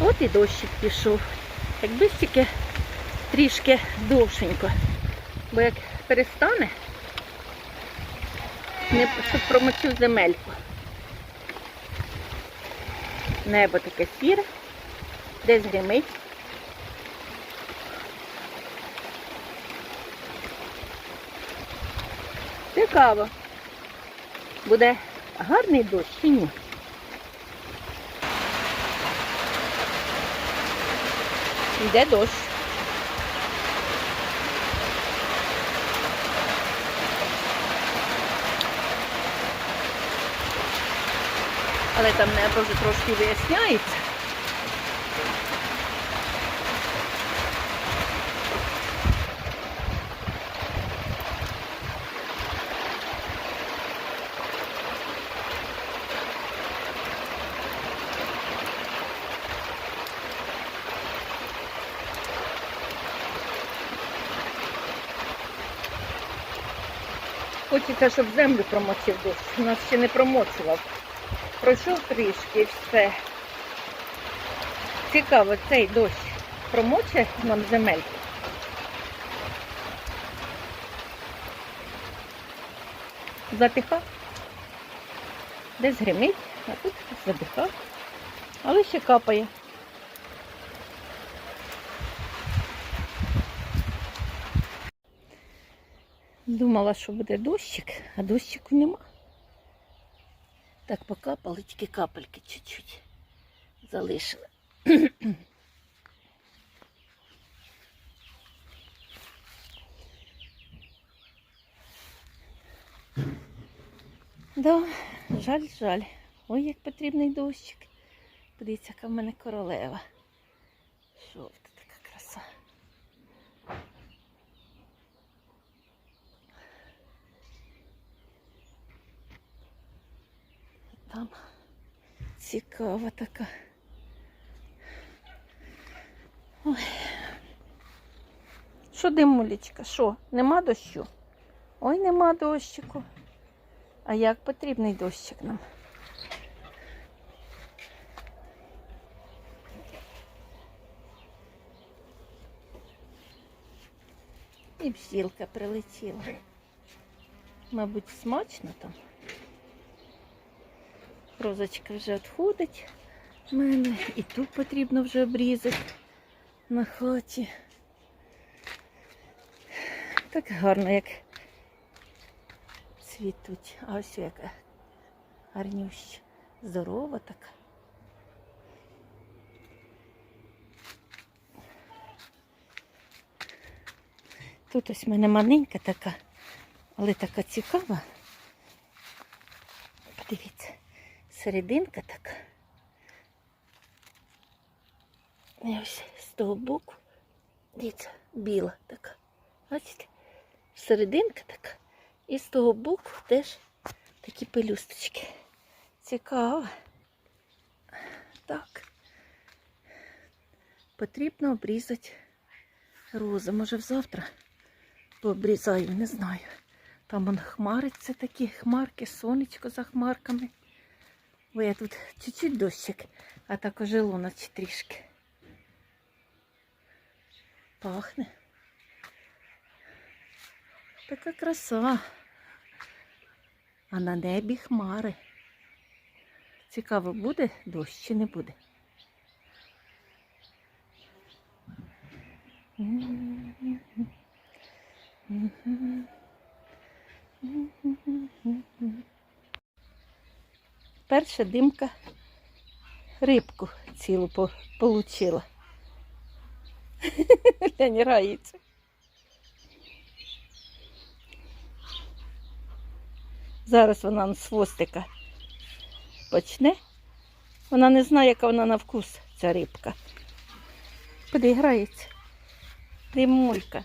От і дощик пішов. Якби ж тільки трішки довшенько. Бо як перестане, не, щоб промочив земельку. Небо таке сіре, десь гримить. Цікаво. Буде гарний дощ чи ні? Йде дощ. Але там небо вже трошки виясняється. Хочеться, щоб землю промочив дощ. У нас ще не промочував. Пройшов трішки все. Цікаво, цей дощ промоче нам земельку. Затихав. Десь гримить, а тут задихав. Але ще капає. Думала, що буде дощик, а дощику нема. Так покапали, тільки капельки чуть-чуть залишили. Да, жаль, жаль. Ой, як потрібний дощик. Подивіться, яка в мене королева. Жовта така краса. Там цікава така. Ой. Що димулечка? Що? Нема дощу? Ой, нема дощику. А як потрібний дощик нам? І бжілка прилетіла. Мабуть, смачно там. Розочка вже відходить в мене. І тут потрібно вже обрізати на хаті. Так гарно, як цвітуть. А ось яка гарнюща. Здорова така. Тут ось в мене маленька така, але така цікава. Подивіться, серединка така. І ось з того боку, дивіться, біла така. Бачите? Серединка така. І з того боку теж такі пелюсточки. Цікаво. Так. Потрібно обрізати розу. Може завтра пообрізаю, не знаю. Там вон хмариться такі хмарки, сонечко за хмарками. Бо я тут чуть-чуть дощик, а так ожило наче трішки. Пахне. Така краса. А на небі хмари. Цікаво, буде дощ чи не буде? Перша димка рибку цілу по- получила. Глянь, рається. Зараз вона з хвостика почне. Вона не знає, яка вона на вкус, ця рибка. Куди грається? Димулька.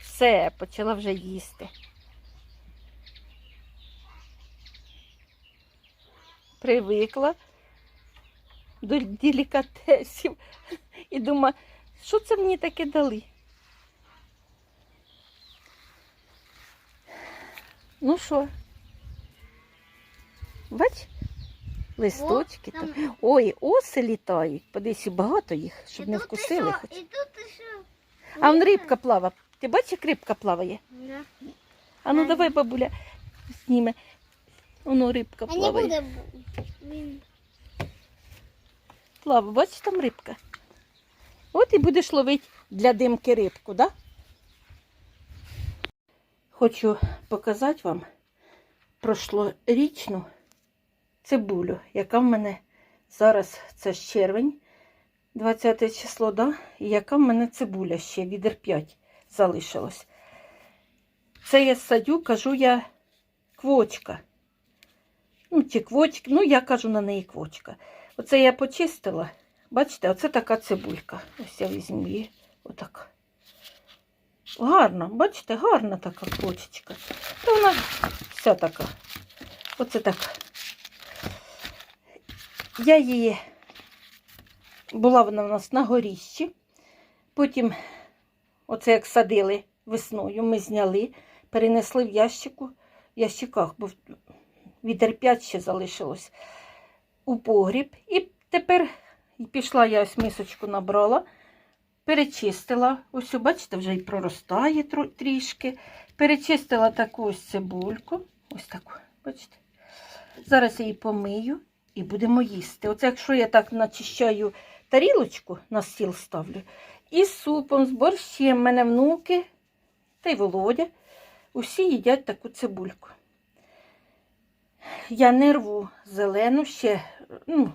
Все, почала вже їсти. Привикла до делікатесів і думаю, що це мені таке дали? Ну що? Бач? Листочки О, там. там- Ой, оси літають. Подивись, багато їх, щоб І не тут вкусили. ще- Хоч. І тут ще. А вон рибка плава. Ти бачиш, як рибка плаває? Да. А ну давай, бабуля, зніме. Воно рибка А не плаває. буде. Він. Плава, бачиш там рибка? От і будеш ловити для димки рибку, да? Хочу показати вам прошлорічну цибулю, яка в мене зараз це ж червень, 20 число, да? І яка в мене цибуля ще відер 5 залишилось. Це я садю, кажу я квочка. Ну, чи квочка, ну я кажу на неї квочка. Оце я почистила. Бачите, оце така цибулька. Ось я візьму її. Отак. Гарна, бачите, гарна така квочечка. Та вона вся така. Оце так. Я її була вона в нас на горіщі. Потім, оце як садили весною, ми зняли, перенесли в ящику, в ящиках, бо вітер 5 ще залишилось у погріб. І тепер пішла я ось мисочку набрала, перечистила. Ось, бачите, вже і проростає трішки. Перечистила таку ось цибульку. Ось таку, бачите. Зараз її помию і будемо їсти. Оце якщо я так начищаю тарілочку, на стіл ставлю, і супом, з борщем, мене внуки та й Володя. Усі їдять таку цибульку. Я не рву зелену ще, ну,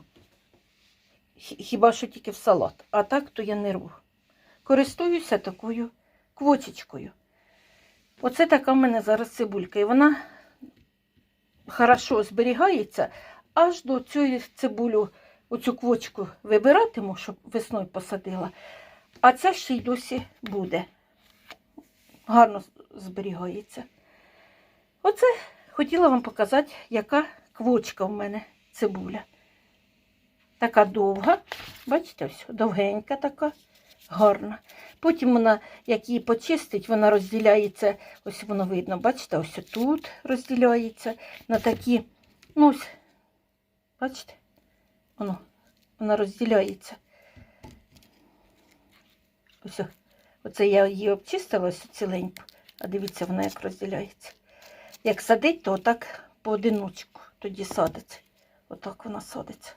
хіба що тільки в салат. А так то я не рву. Користуюся такою квочечкою. Оце така в мене зараз цибулька. І вона хорошо зберігається аж до цієї цибулю, оцю квочку вибиратиму, щоб весною посадила. А ця ще й досі буде. Гарно зберігається. Оце хотіла вам показати, яка квочка в мене цибуля. Така довга, бачите, ось довгенька така, гарна. Потім вона, як її почистить, вона розділяється, ось воно видно, бачите, ось тут розділяється на такі, ну ось, бачите, воно, вона розділяється. Ось, оце я її обчистила ось ціленьку, а дивіться, вона як розділяється. Як садить, то отак поодиночку тоді садиться. Отак вона садиться.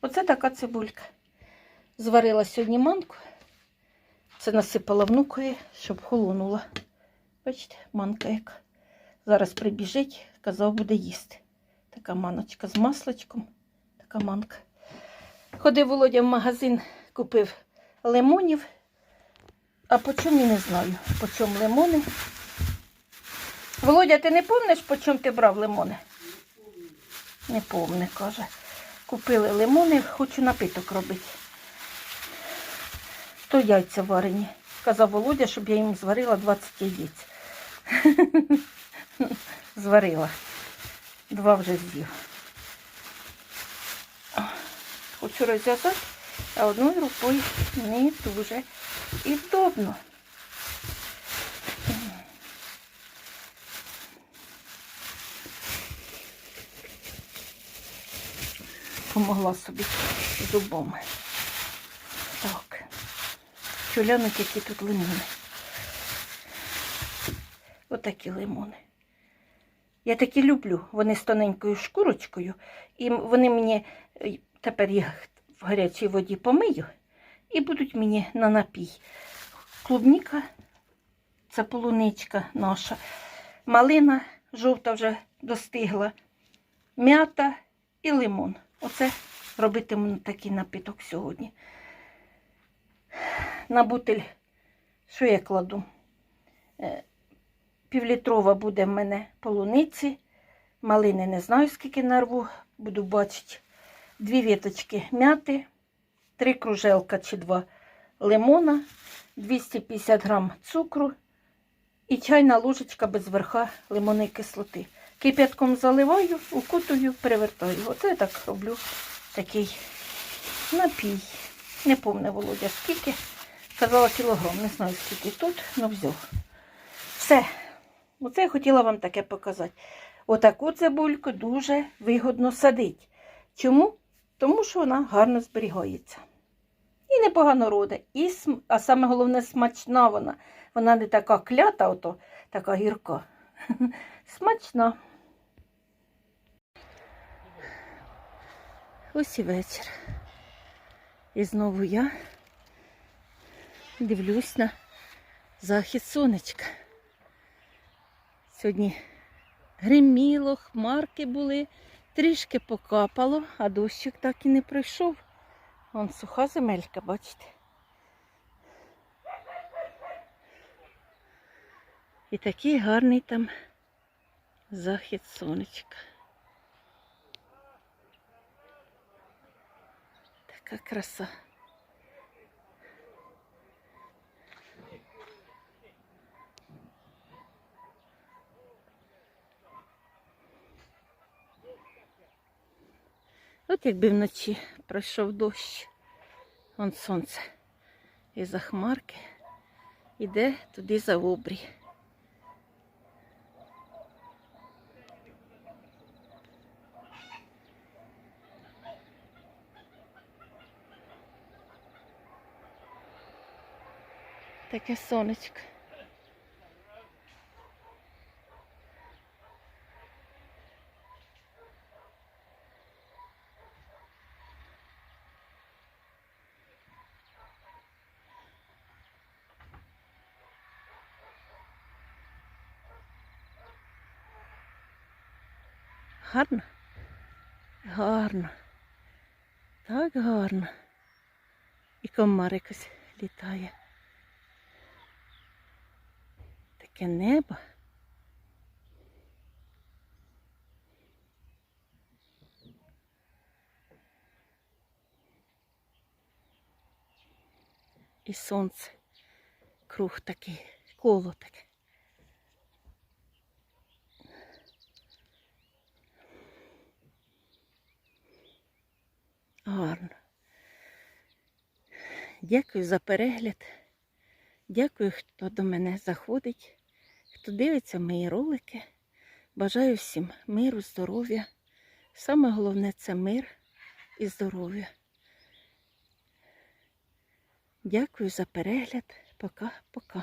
Оце така цибулька. Зварила сьогодні манку. Це насипала внукові, щоб холонула. Бачите, манка яка. Зараз прибіжить, казав, буде їсти. Така маночка з масличком. Така манка. Ходив Володя в магазин, купив лимонів. А по чому я не знаю, по чому лимони. Володя, ти не помниш, по чому ти брав лимони? Не помне, каже. Купили лимони, хочу напиток робити. То яйця варені. Казав Володя, щоб я їм зварила 20 яєць. Зварила. Два вже з'їв. Хочу розв'язати, а одною рукою не дуже і вдобно. Помогла собі зубами. Так. Чулянуть, які тут лимони. Отакі лимони. Я такі люблю. Вони з тоненькою шкурочкою. І вони мені е, тепер їх в гарячій воді помию і будуть мені на напій. Клубніка, це полуничка наша. Малина жовта вже достигла. М'ята і лимон. Оце робитиму такий напиток сьогодні. На бутиль, що я кладу? Е, Півлітрова буде в мене полуниці. Малини не знаю, скільки нарву, буду бачити. Дві віточки мяти, три кружелка чи два лимона, 250 грам цукру і чайна ложечка без верха лимонної кислоти. Кип'ятком заливаю, укутую, перевертаю. Оце я так роблю такий напій. Не помню, Володя, скільки. Казала кілограм, не знаю скільки тут, але взяв. Все. Оце я хотіла вам таке показати. Отаку цибульку дуже вигодно садити. Чому? Тому що вона гарно зберігається. І непогано роде. І, а саме головне, смачна вона. Вона не така клята, ото, така гірка. Смачна. Ось і вечір. І знову я дивлюсь на захід сонечка. Сьогодні гриміло, хмарки були, трішки покапало, а дощик так і не пройшов. Вон суха земелька, бачите. І такий гарний там захід сонечка. Така краса. От якби вночі пройшов дощ, вон сонце і за хмарки іде туди за обрій. Таке сонечко. Гарно? Гарно. Так гарно. І комар якось літає. Таке небо. І сонце. Круг такий, коло таке. Гарно. Дякую за перегляд. Дякую, хто до мене заходить, хто дивиться мої ролики. Бажаю всім миру, здоров'я. Саме головне це мир і здоров'я. Дякую за перегляд. Пока-пока.